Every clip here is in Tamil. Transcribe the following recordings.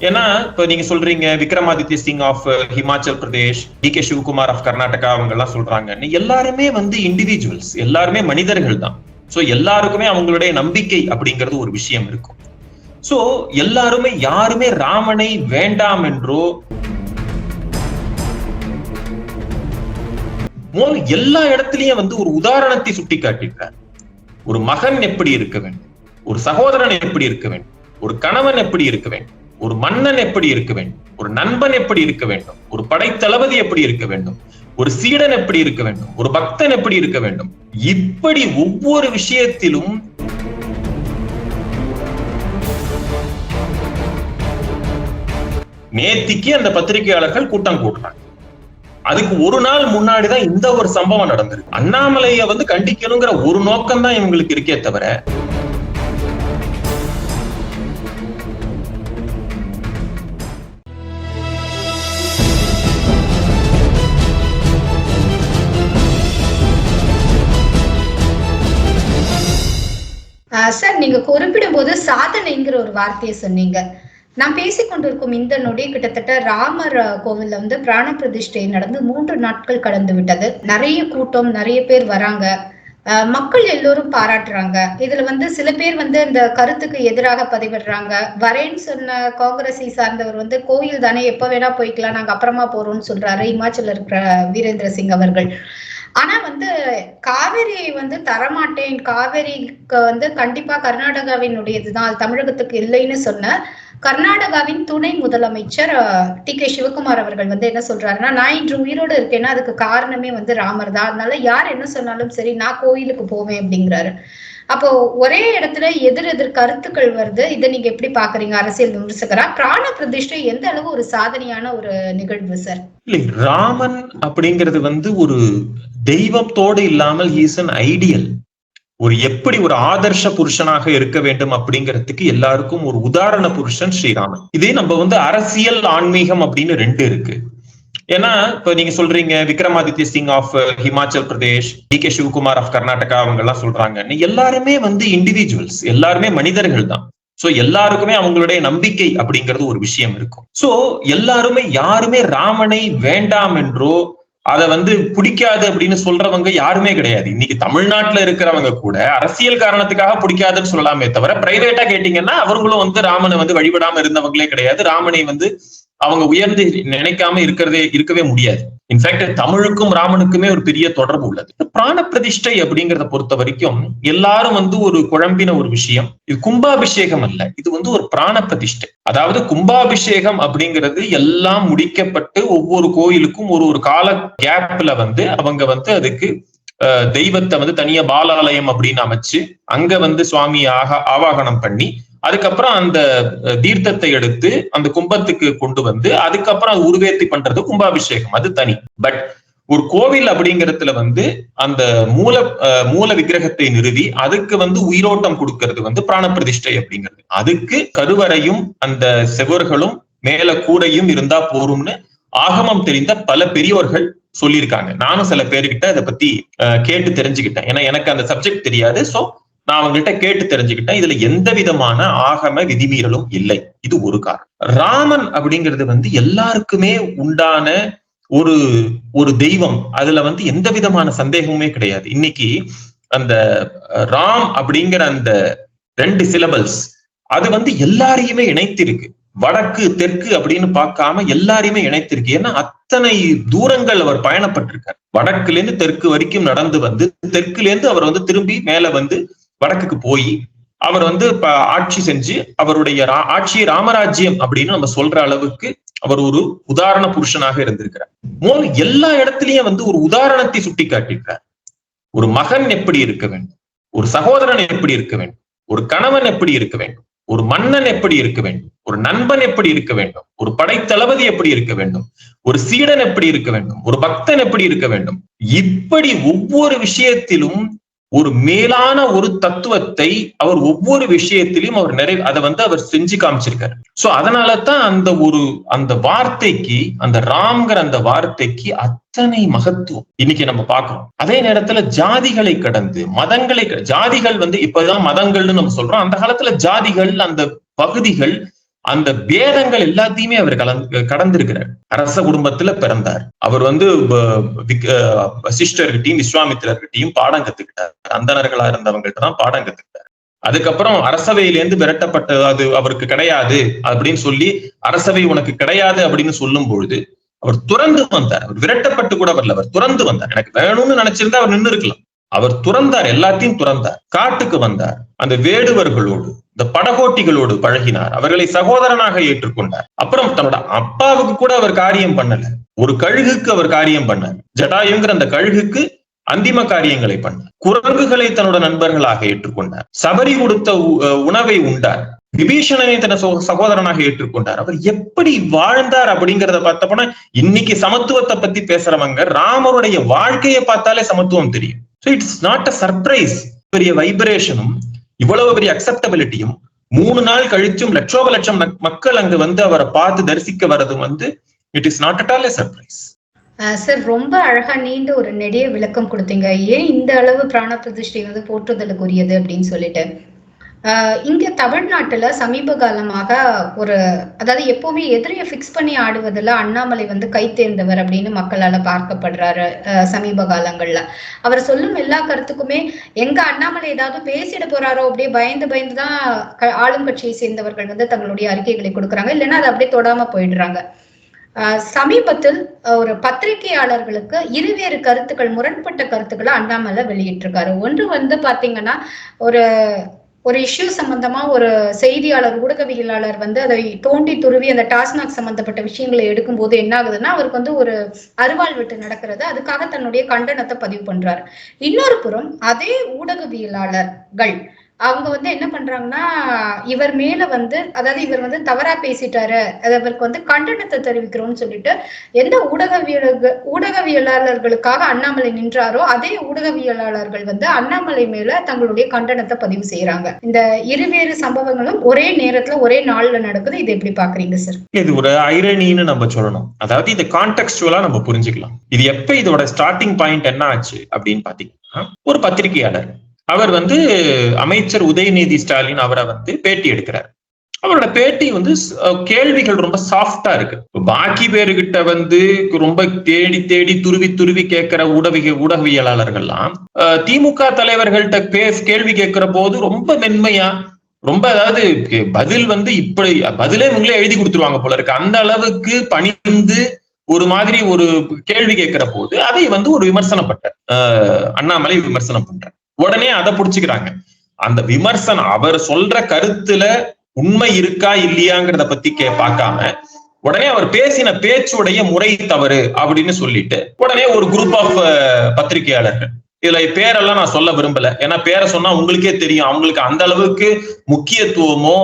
ஏன்னா இப்ப நீங்க சொல்றீங்க Vikramaditya Singh of Himachal Pradesh D K Shivakumar of Karnataka அவங்க எல்லாம் சொல்றாங்க எல்லாருமே வந்து இண்டிவிஜுவல்ஸ் எல்லாருமே மனிதர்கள் தான். சோ எல்லாருக்குமே அவங்களுடைய நம்பிக்கை அப்படிங்கிறது ஒரு விஷயம் இருக்கும். சோ எல்லாருமே யாருமே ராமனை வேண்டாம் என்றோ மோல் எல்லா இடத்துலயும் வந்து ஒரு உதாரணத்தை சுட்டி காட்டியிருக்கார் ஒரு மகன் எப்படி இருக்க வேண்டும்? ஒரு சகோதரன் எப்படி இருக்க வேண்டும்? ஒரு கணவன் எப்படி இருக்க வேண்டும்? ஒரு மன்னன் எப்படி இருக்க வேண்டும்? ஒரு நண்பன் எப்படி இருக்க வேண்டும்? ஒரு படைத்தளபதி எப்படி இருக்க வேண்டும்? ஒரு சீடன் எப்படி இருக்க வேண்டும்? ஒரு பக்தன் எப்படி இருக்க வேண்டும்? இப்படி ஒவ்வொரு விஷயத்திலும் நேத்திக்கு அந்த பத்திரிகையாளர்கள் கூட்டம் கூட்டுறாங்க அதுக்கு ஒரு நாள் முன்னாடிதான் இந்த ஒரு சம்பவம் நடந்திருக்கு. அண்ணாமலைய வந்து கண்டிக்கணுங்கிற ஒரு நோக்கம் தான் இவங்களுக்கு இருக்கே தவிர சார் நீங்க குறிப்பிடும் போது சாதனைங்கிற ஒரு வார்த்தையை சொன்னீங்க. நான் பேசிக்கொண்டிருக்கும் இந்த நொடி கிட்டத்தட்ட ராமர் கோவில்ல வந்து பிராண பிரதிஷ்டை நடந்து மூன்று நாட்கள் கடந்து விட்டது. நிறைய கூட்டம் நிறைய பேர் வராங்க. மக்கள் எல்லோரும் பாராட்டுறாங்க. இதுல வந்து சில பேர் வந்து இந்த கருத்துக்கு எதிராக பதிவிடுறாங்க. வரேன்னு சொன்ன காங்கிரஸை சார்ந்தவர் வந்து கோயில் தானே எப்ப வேணா போய்க்கலாம் நாங்க அப்புறமா போறோம்னு சொல்றாரு இமாச்சல இருக்கிற வீரேந்திர சிங் அவர்கள். ஆனா வந்து காவேரியை வந்து தரமாட்டேன். காவேரிக்கு வந்து கண்டிப்பா கர்நாடகாவினுடையதுதான். அது தமிழகத்துக்கு இல்லைன்னு சொன்ன கர்நாடகாவின் துணை முதலமைச்சர் டி. கே. சிவகுமார் அவர்கள் வந்து என்ன சொல்றாருன்னா நான் இன்று உயிரோடு இருக்கேன்னா அதுக்கு காரணமே வந்து ராமர் தான். அதனால யார் என்ன சொன்னாலும் சரி நான் கோயிலுக்கு போவேன் அப்படிங்கிறாரு. அப்போ ஒரே இடத்துல எதிர் எதிர் கருத்துக்கள் வருது. இதை நீங்க எப்படி பாக்குறீங்க அரசியல் விமர்சகரா? பிராண பிரதிஷ்டை எந்த அளவு ஒரு சாதனையான ஒரு நிகழ்வு சார்? ராமன் அப்படிங்கிறது வந்து ஒரு தெய்வத்தோடு இல்லாமல் ஹீஸ் அன் ஐடியல் ஒரு எப்படி ஒரு ஆதர்ஷ புருஷனாக இருக்க வேண்டும் அப்படிங்கிறதுக்கு எல்லாருக்கும் ஒரு உதாரண புருஷன் ஸ்ரீராமன். இதே நம்ம வந்து அரசியல் ஆன்மீகம் அப்படின்னு ரெண்டு இருக்கு. ஏன்னா இப்ப நீங்க சொல்றீங்க Vikramaditya Singh of Himachal Pradesh D K Shivakumar of Karnataka அவங்க எல்லாம் சொல்றாங்க. எல்லாருமே வந்து இண்டிவிஜுவல்ஸ் எல்லாருமே மனிதர்கள் தான். சோ எல்லாருக்குமே அவங்களுடைய நம்பிக்கை அப்படிங்கிறது ஒரு விஷயம் இருக்கும். சோ எல்லாருமே யாருமே ராமனை வேண்டாம் என்றோ அதை வந்து பிடிக்காது அப்படின்னு சொல்றவங்க யாருமே கிடையாது. இன்னைக்கு தமிழ்நாட்டுல இருக்கிறவங்க கூட அரசியல் காரணத்துக்காக பிடிக்காதுன்னு சொல்லலாமே தவிர பிரைவேட்டா கேட்டீங்கன்னா அவங்களும் வந்து ராமனை வந்து வழிபடாம இருந்தவங்களே கிடையாது. ராமனை வந்து அவங்க உயர்ந்து நினைக்காம இருக்கிறதே இருக்கவே முடியாது. இன்ஃபேக்ட் தமிழுக்கும் ராமனுக்குமே ஒரு பெரிய தொடர்பு உள்ளது. பிராண பிரதிஷ்டை அப்படிங்கிறத பொறுத்த வரைக்கும் எல்லாரும் வந்து ஒரு குழம்பின ஒரு விஷயம். இது கும்பாபிஷேகம் அல்ல. இது வந்து ஒரு பிராண பிரதிஷ்டை அதாவது கும்பாபிஷேகம் அப்படிங்கிறது எல்லாம் முடிக்கப்பட்டு ஒவ்வொரு கோயிலுக்கும் ஒரு ஒரு கால கேப்ல வந்து அவங்க வந்து அதுக்கு தெய்வத்தை வந்து தனியா பாலாலயம் அப்படின்னு அமைச்சு அங்க வந்து சுவாமி ஆக ஆவாகனம் பண்ணி அதுக்கப்புறம் அந்த தீர்த்தத்தை எடுத்து அந்த கும்பத்துக்கு கொண்டு வந்து அதுக்கப்புறம் அது உருவேத்தி பண்றது கும்பாபிஷேகம் அது தனி. பட் ஒரு கோவில் அப்படிங்கறதுல வந்து அந்த மூல மூல விக்கிரகத்தை நிறுவி அதுக்கு வந்து உயிரோட்டம் கொடுக்கறது வந்து பிராண பிரதிஷ்டை அப்படிங்கிறது. அதுக்கு கருவறையும் அந்த செவர்களும் மேல கூடையும் இருந்தா போரும்னு ஆகமம் தெரிந்த பல பெரியோர்கள் சொல்லியிருக்காங்க. நானும் சில பேர்கிட்ட அதை பத்தி கேட்டு தெரிஞ்சுக்கிட்டேன். ஏன்னா எனக்கு அந்த சப்ஜெக்ட் தெரியாது. சோ நான் அவங்கள்ட்ட கேட்டு தெரிஞ்சுக்கிட்டேன். இதுல எந்த விதமான ஆகம விதிமீறலும் இல்லை. இது ஒரு காரணம். ராமன் அப்படிங்கிறது வந்து எல்லாருக்குமே உண்டான ஒரு ஒரு தெய்வம். அதுல வந்து எந்த விதமான சந்தேகமுமே கிடையாது. இன்னைக்கு அந்த ராம் அப்படிங்கிற அந்த ரெண்டு சிலபல்ஸ் அது வந்து எல்லாரையுமே இணைத்திருக்கு. வடக்கு தெற்கு அப்படின்னு பார்க்காம எல்லாரையுமே இணைத்திருக்கு. ஏன்னா அத்தனை தூரங்கள் அவர் பயணப்பட்டிருக்கார். வடக்குல இருந்து தெற்கு வரைக்கும் நடந்து வந்து தெற்குல இருந்து அவர் வந்து திரும்பி மேல வந்து வடக்குக்கு போய் அவர் வந்து ஆட்சி செஞ்சு அவருடைய ஆட்சியை ராமராஜ்யம் அப்படின்னு நம்ம சொல்ற அளவுக்கு அவர் ஒரு உதாரண புருஷனாக இருந்திருக்கிறார். மோல் எல்லா இடத்துலயும் வந்து ஒரு உதாரணத்தை சுட்டி காட்டியிருக்கிறார் ஒரு மகன் எப்படி இருக்க வேண்டும்? ஒரு சகோதரன் எப்படி இருக்க வேண்டும்? ஒரு கணவன் எப்படி இருக்க வேண்டும்? ஒரு மன்னன் எப்படி இருக்க வேண்டும்? ஒரு நண்பன் எப்படி இருக்க வேண்டும்? ஒரு படைத்தளபதி எப்படி இருக்க வேண்டும்? ஒரு சீடன் எப்படி இருக்க வேண்டும்? ஒரு பக்தன் எப்படி இருக்க வேண்டும்? இப்படி ஒவ்வொரு விஷயத்திலும் ஒரு மேலான ஒரு தத்துவத்தை அவர் ஒவ்வொரு விஷயத்திலையும் அவர் நிறை அதை வந்து அவர் செஞ்சு காமிச்சிருக்காரு. சோ அதனால தான் அந்த ஒரு அந்த வார்த்தைக்கு அந்த ராம்ங்கிற அந்த வார்த்தைக்கு அத்தனை மகத்துவம். இன்னைக்கு நம்ம பார்க்கிறோம். அதே நேரத்துல ஜாதிகளை கடந்து மதங்களை ஜாதிகள் வந்து இப்பதான் மதங்கள்னு நம்ம சொல்றோம். அந்த காலத்துல ஜாதிகள் அந்த பகுதிகள் அந்த பேதங்கள் எல்லாத்தையுமே அவர் கலந்து கடந்திருக்கிறார். அரச குடும்பத்துல பிறந்தார். அவர் வந்து வசிஷ்டர்கிட்டையும் விஸ்வாமித்திரர்கிட்டையும் பாடம் கத்துக்கிட்டார். அந்தணர்களா இருந்தவங்ககிட்ட தான் பாடம் கத்துக்கிட்டார். அதுக்கப்புறம் அரசவையிலேருந்து விரட்டப்பட்ட அது அவருக்கு கிடையாது அப்படின்னு சொல்லி அரசவை உனக்கு கிடையாது அப்படின்னு சொல்லும் பொழுது அவர் துறந்து வந்தார். அவர் விரட்டப்பட்டு கூட வரல அவர் துறந்து வந்தார். எனக்கு வேணும்னு நினைச்சிருந்தா அவர் நின்று இருக்கலாம் அவர் துறந்தார் எல்லாத்தையும் துறந்தார். காட்டுக்கு வந்தார். அந்த வேடுவர்களோடு இந்த படகோட்டிகளோடு பழகினார். அவர்களை சகோதரனாக ஏற்றுக்கொண்டார். அப்புறம் தன்னோட அப்பாவுக்கு கூட அவர் காரியம் பண்ணல. ஒரு கழுகுக்கு அவர் காரியம் பண்ணார். ஜடாயுங்கிற அந்த கழுகுக்கு அந்திம காரியங்களை பண்ணார். குரங்குகளை தன்னோட நண்பர்களாக ஏற்றுக்கொண்டார். சபரி கொடுத்த உணவை உண்டார். விபீஷணனை தன சகோதரனாக ஏற்றுக்கொண்டார். அவர் எப்படி வாழ்ந்தார் அப்படிங்கிறத பார்த்தப்போனா இன்னைக்கு சமத்துவத்தை பத்தி பேசுறவங்க ராமருடைய வாழ்க்கையை பார்த்தாலே சமத்துவம் தெரியும். So it's not a surprise பெரிய வைப்ரேஷனும் இவ்வளவு பெரிய அக்செப்டபிலிட்டியும் மூணு நாள் கழிச்சும் லட்சோப லட்சம் மக்கள் அங்கு வந்து அவரை பார்த்து தரிசிக்க வர்றதும் வந்து it is not at all a surprise sir ரொம்ப அழகா நீண்ட ஒரு நெடிய விளக்கம் கொடுத்தீங்க. ஏன் இந்த அளவு பிராண பிரதிஷ்டை வந்து போற்றுதலுக்குரியது அப்படின்னு சொல்லிட்டு? இங்க தமிழ்நாட்டுல சமீப காலமாக ஒரு அதாவது எப்பவுமே எதிரியை ஃபிக்ஸ் பண்ணி ஆடுவதில் அண்ணாமலை வந்து கை தேர்ந்தவர் அப்படின்னு மக்களால பார்க்கப்படுறாரு சமீப காலங்கள்ல. அவர் சொல்லும் எல்லா கருத்துக்குமே எங்க அண்ணாமலை ஏதாவது பேசிட போறாரோ அப்படியே பயந்து பயந்து தான் ஆளும் கட்சியை சேர்ந்தவர்கள் வந்து தங்களுடைய அறிக்கைகளை கொடுக்குறாங்க. இல்லைன்னா அதை அப்படியே தொடாம போயிடுறாங்க. சமீபத்தில் ஒரு பத்திரிகையாளர்களுக்கு இருவேறு கருத்துக்கள் முரண்பட்ட கருத்துக்களை அண்ணாமலை வெளியிட்டிருக்காரு. ஒன்று வந்து பாத்தீங்கன்னா ஒரு ஒரு இஷ்யூ சம்பந்தமா ஒரு செய்தியாளர் ஊடகவியலாளர் வந்து அதை தோண்டி துருவி அந்த டாஸ்மாக் சம்பந்தப்பட்ட விஷயங்களை எடுக்கும் போது என்ன ஆகுதுன்னா அவருக்கு வந்து ஒரு அருவாள் விட்டு நடக்கிறது. அதுக்காக தன்னுடைய கண்டனத்தை பதிவு பண்றாரு. இன்னொரு புறம் அதே ஊடகவியலாளர்கள் அவங்க வந்து என்ன பண்றாங்கன்னா இவர் மேல வந்து அதாவது இவர் வந்து தவறா பேசிட்டாரு. அவருக்கு வந்து கண்டனத்தை தெரிவிக்கிறோம்னு சொல்லிட்டு எந்த ஊடகவியல ஊடகவியலாளர்களுக்காக அண்ணாமலை நின்றாரோ அதே ஊடகவியலாளர்கள் வந்து அண்ணாமலை மேல தங்களுடைய கண்டனத்தை பதிவு செய்யறாங்க. இந்த இருவேறு சம்பவங்களும் ஒரே நேரத்துல ஒரே நாள்ல நடக்குது. இது எப்படி பாக்குறீங்க சார் இது ஒரு ஐரணின்னு நம்ம சொல்லணும். அதாவது இது கான்டெக்சுவலா நம்ம புரிஞ்சுக்கலாம். இது எப்ப இதோட ஸ்டார்டிங் பாயிண்ட் என்ன ஆச்சு அப்படின்னு பாத்தீங்கன்னா ஒரு பத்திரிகையாளர் அவர் வந்து அமைச்சர் உதயநிதி ஸ்டாலின் அவரை வந்து பேட்டி எடுக்கிறார். அவரோட பேட்டி வந்து கேள்விகள் ரொம்ப சாஃப்டா இருக்கு. பாக்கி பேருகிட்ட வந்து ரொம்ப தேடி தேடி துருவி துருவி கேட்கிற ஊடக ஊடகவியலாளர்கள்லாம் திமுக தலைவர்கள்ட்ட பே கேள்வி கேட்கிற போது ரொம்ப மென்மையா ரொம்ப அதாவது பதில் வந்து இப்படி பதிலே உங்களே எழுதி கொடுத்துருவாங்க போல இருக்கு. அந்த அளவுக்கு பணிந்து ஒரு மாதிரி ஒரு கேள்வி கேட்கிற போது அதை வந்து ஒரு விமர்சனப்பட்ட அண்ணாமலை விமர்சனம் பண்ற உடனே அதை புடிச்சுக்கிறாங்க. அந்த விமர்சனம் அவர் சொல்ற கருத்துல உண்மை இருக்கா இல்லையாங்கிறத பத்தி கே பார்க்காம உடனே அவர் பேசின பேச்சுடைய முறை தவறு அப்படின்னு சொல்லிட்டு உடனே ஒரு குரூப் ஆஃப் பத்திரிகையாளர்கள். இதுல பேரெல்லாம் நான் சொல்ல விரும்பல. ஏன்னா பேரை சொன்னா உங்களுக்கே தெரியும். அவங்களுக்கு அந்த அளவுக்கு முக்கியத்துவமோ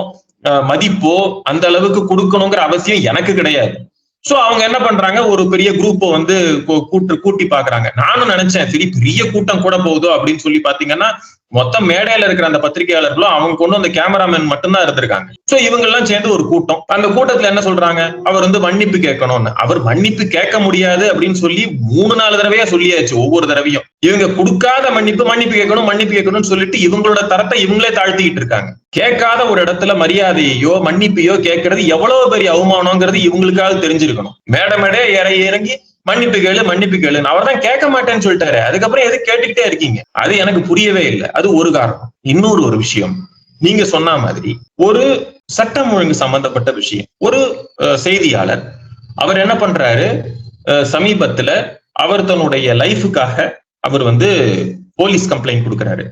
மதிப்போ அந்த அளவுக்கு கொடுக்கணுங்கிற அவசியம் எனக்கு கிடையாது. சோ அவங்க என்ன பண்றாங்க? ஒரு பெரிய குரூப்பை வந்து கூட்டு கூட்டி பாக்குறாங்க நானும் நினைச்சேன் சரி பெரிய கூட்டம் கூட போகுதோ? அப்படின்னு சொல்லி பாத்தீங்கன்னா மொத்தம் மேடையில இருக்கிற அந்த பத்திரிகையாளர்களும் அவங்க கொண்டு வந்த கேமராமேன் மட்டும்தான் இருந்திருக்காங்க. சோ இவங்க எல்லாம் சேர்ந்து ஒரு கூட்டம். அந்த கூட்டத்துல என்ன சொல்றாங்க? அவர் வந்து மன்னிப்பு கேட்கணும்னு. அவர் மன்னிப்பு கேட்க முடியாது அப்படின்னு சொல்லி மூணு நாலு தடவையா சொல்லியாச்சு ஒவ்வொரு தடவையும். இவங்க கொடுக்காத மன்னிப்பு மன்னிப்பு கேட்கணும் மன்னிப்பு கேட்கணும்னு சொல்லிட்டு இவங்களோட தரத்தை இவங்களே தாழ்த்திக்கிட்டு இருக்காங்க. கேட்காத ஒரு இடத்துல மரியாதையோ மன்னிப்பையோ கேட்கறது எவ்வளவு பெரிய அவமானங்கிறது இவங்களுக்காவது தெரிஞ்சிருக்கணும். மேட மேடே இறங்கி இறங்கி மன்னிப்பு கேளு மன்னிப்பு கேளுன்னு. அவர் தான் கேட்க மாட்டேன்னு சொல்லிட்டாரு. அதுக்கப்புறம் எது கேட்டுக்கிட்டே இருக்கீங்க? அது எனக்கு புரியவே இல்லை. அது ஒரு காரணம். இன்னொரு ஒரு விஷயம். நீங்க சொன்ன மாதிரி ஒரு சட்டம் ஒழுங்கு சம்பந்தப்பட்ட விஷயம். ஒரு செய்தியாளர் அவர் என்ன பண்றாரு? சமீபத்துல அவர் தன்னுடைய லைஃபுக்காக அவர் வந்து போலீஸ் கம்ப்ளைண்ட் கொடுக்குறாரு.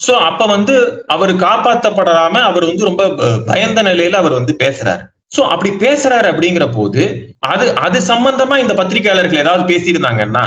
சோ அப்ப வந்து அவர் காப்பாற்றப்படாம அவர் வந்து ரொம்ப பயந்த நிலையில அவர் வந்து பேசுறாரு. சோ அப்படி பேசுறாரு அப்படிங்கிற போது அது அது சம்பந்தமா இந்த பத்திரிகையாளர்கள் ஏதாவது பேசியிருந்தாங்கன்னா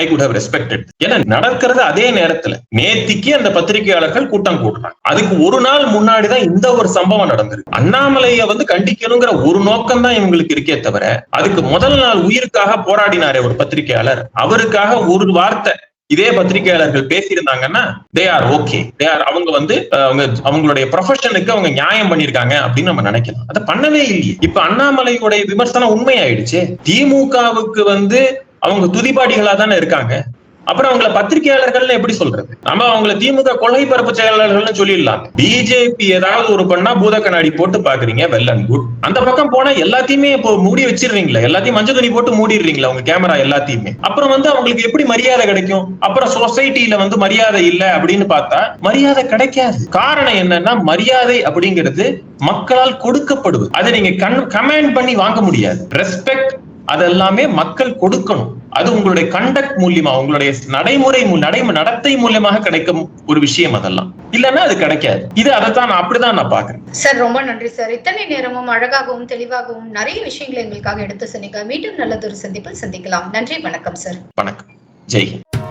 ஐ குட் ஹவ் ரெஸ்பெக்டட் ஏன்னா நடக்கிறது அதே நேரத்துல. நேத்திக்கு அந்த பத்திரிகையாளர்கள் கூட்டம் கூட்டுறாங்க அதுக்கு ஒரு நாள் முன்னாடிதான் இந்த ஒரு சம்பவம் நடந்திருக்கு. அண்ணாமலைய வந்து கண்டிக்கணுங்கிற ஒரு நோக்கம் தான் இவங்களுக்கு இருக்கே தவிர அதுக்கு முதல் நாள் உயிருக்காக போராடினாரே ஒரு பத்திரிகையாளர். அவருக்காக ஒரு வார்த்தை இதே பத்திரிகையாளர்கள் பேசியிருந்தாங்கன்னா they are okay they are அவங்க வந்து அவங்க அவங்களுடைய ப்ரொஃபஷனுக்கு அவங்க நியாயம் பண்ணிருக்காங்க அப்படின்னு நம்ம நினைக்கலாம். அதை பண்ணவே இல்லையே. இப்ப அண்ணாமலையுடைய விமர்சனம் உண்மையாயிடுச்சு. திமுகவுக்கு வந்து அவங்க துதிபாடிகளா தானே இருக்காங்க. அப்புறம் அவங்கள பத்திரிகையாளர்கள்னு எப்படி சொல்றது? நம்ம அவங்கள திமுக கொள்கை பரப்பு செயலாளர்கள்னு சொல்லிடலாம். பிஜேபி ஏதாவது ஒரு பண்ணா பூத கண்ணாடி போட்டு பாக்குறீங்க வெல் அண்ட் குட் அந்த பக்கம் போனா எல்லாத்தையுமே இப்போ மூடி வச்சிருவீங்களா எல்லாத்தையும் மஞ்சள் துணி போட்டு மூடிடுறீங்களா உங்க கேமரா எல்லாத்தையுமே. அப்புறம் வந்து அவங்களுக்கு எப்படி மரியாதை கிடைக்கும்? அப்புறம் சொசைட்டில வந்து மரியாதை இல்ல அப்படின்னு பார்த்தா மரியாதை கிடைக்காது. காரணம் என்னன்னா மரியாதை அப்படிங்கிறது மக்களால் கொடுக்கப்படுவது. அதை நீங்க கமெண்ட் பண்ணி வாங்க முடியாது. ரெஸ்பெக்ட் அதெல்லாமே மக்கள் கொடுக்கணும். அது உங்களுடைய கண்டக்ட் மூலியமா உங்களுடைய நடைமுறை மூ- நடைமு நடத்தை மூலியமாக கிடைக்கும் ஒரு விஷயம் அதெல்லாம். இல்லைன்னா அது கிடைக்காது. இது அதைத்தான் நான் அப்படிதான் நான் பாக்குறேன் சார் ரொம்ப நன்றி சார். இத்தனை நேரமும் அழகாகவும் தெளிவாகவும் நிறைய விஷயங்களை எங்களுக்காக எடுத்து சொன்னீங்க. மீண்டும் நல்லதொரு சந்திப்பில் சந்திக்கலாம். நன்றி வணக்கம் சார். வணக்கம். ஜெய் ஹிந்த்.